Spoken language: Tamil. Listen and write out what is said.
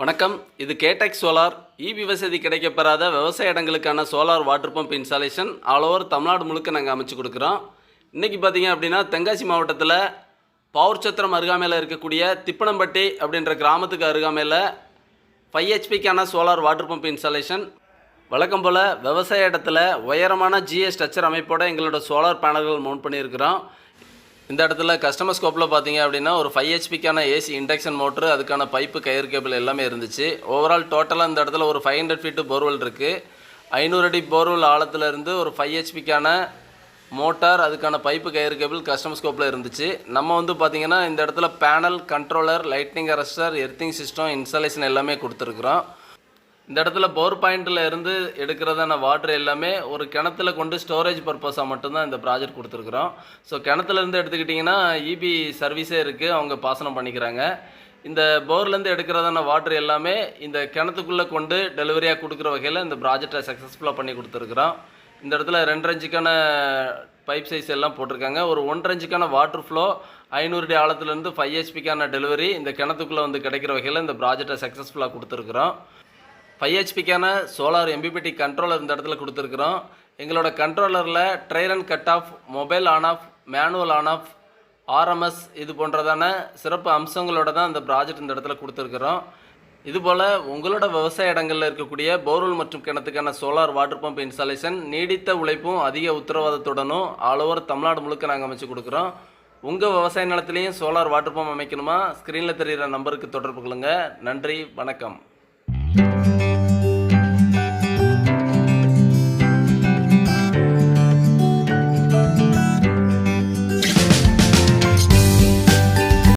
வணக்கம். இது கேடெக் சோலார் இபி வசதி கிடைக்கப்பெறாத விவசாய இடங்களுக்கான solar water pump installation all over Tamil Nadu முழுக்க நாங்கள் அமைச்சு கொடுக்குறோம். இன்றைக்கி பார்த்தீங்க அப்படின்னா தென்காசி மாவட்டத்தில் பவர் சத்திரம் அருகாமையில் இருக்கக்கூடிய திப்பனம்பட்டி அப்படின்ற கிராமத்துக்கு அருகாமையில் ஃபைவ் ஹெச்பிக்கான சோலார் வாட்டர் பம்ப் இன்ஸ்டாலேஷன் வழக்கம் போல் விவசாய இடத்துல உயரமான ஜிஎஸ் ஸ்ட்ரக்சர் அமைப்போடு எங்களோட சோலார் பேனல்கள் மவுண்ட் பண்ணியிருக்கிறோம். இந்த இடத்துல கஸ்டமர் ஸ்கோப்பில் பார்த்தீங்க அப்படின்னா ஒரு ஃபைவ் ஹெச்பிக்கான ஏசி இண்டக்ஷன் மோட்ரு அதுக்கான பைப்பு கயிறு கேபிள் எல்லாமே இருந்துச்சு. ஓவரால் டோட்டலாக இந்த இடத்துல ஒரு ஃபைவ் ஹண்ட்ரட் ஃபீட்டு போர்வெல் இருக்குது ஐநூறு அடி போர்வெல் ஆழத்துலேருந்து ஒரு ஃபைவ் ஹெச்பிக்கான மோட்டார் அதுக்கான பைப்பு கயிறு கேபிள் கஸ்டமர் ஸ்கோப்பில் இருந்துச்சு. நம்ம வந்து பார்த்திங்கன்னா இந்த இடத்துல panel controller lightning arrester earthing system installation எல்லாமே கொடுத்துருக்குறோம். இந்த இடத்துல பவர் பாயிண்டில் இருந்து எடுக்கிறதான வாட்டர் எல்லாமே ஒரு கிணத்துல கொண்டு ஸ்டோரேஜ் பர்பஸாக மட்டும்தான் இந்த ப்ராஜெக்ட் கொடுத்துருக்குறோம். ஸோ கிணத்துலேருந்து எடுத்துக்கிட்டிங்கன்னா இபி சர்வீஸே இருக்குது அவங்க பாசனம் பண்ணிக்கிறாங்க. இந்த போர்லேருந்து எடுக்கிறதான வாட்டர் எல்லாமே இந்த கிணத்துக்குள்ளே கொண்டு டெலிவரியாக கொடுக்குற வகையில் இந்த ப்ராஜெக்டை சக்ஸஸ்ஃபுல்லாக பண்ணி கொடுத்துருக்குறோம். இந்த இடத்துல ரெண்டு இன்ச்சுக்கான பைப் சைஸ் எல்லாம் போட்டிருக்காங்க. ஒரு ஒன்றரை இன்ச்சுக்கான வாட்டர் ஃப்ளோ ஐநூறு அடி ஆழத்துலேருந்து ஃபைவ் ஹெச்பிக்கான டெலிவரி இந்த கிணத்துக்குள்ளே வந்து கிடைக்கிற வகையில் இந்த ப்ராஜெக்டை சக்ஸஸ்ஃபுல்லாக கொடுத்துருக்குறோம். ஃபைவ் ஹெச்பிக்கான சோலார் எம்பிபிடி கண்ட்ரோலர் இந்த இடத்துல கொடுத்துருக்குறோம். எங்களோட கண்ட்ரோலரில் dry run and cut off mobile on off manual on off RMS இது போன்றதான சிறப்பு அம்சங்களோட தான் இந்த ப்ராஜெக்ட் இந்த இடத்துல கொடுத்துருக்குறோம். இதுபோல் உங்களோட விவசாய இடங்களில் இருக்கக்கூடிய போர்வெல் மற்றும் கிணத்துக்கான சோலார் வாட்டர் பம்ப் இன்ஸ்டாலேஷன் நீடித்த உழைப்பும் அதிக உத்தரவாதத்துடனும் ஆல் ஓவர் தமிழ்நாடு முழுக்க நாங்கள் அமைச்சு கொடுக்குறோம். உங்கள் விவசாய நிலத்துலையும் சோலார் வாட்டர் பம்ப் அமைக்கணுமா? ஸ்க்ரீனில் தெரிகிற நம்பருக்கு தொடர்பு கொள்ளுங்கள் நன்றி வணக்கம். Thank you.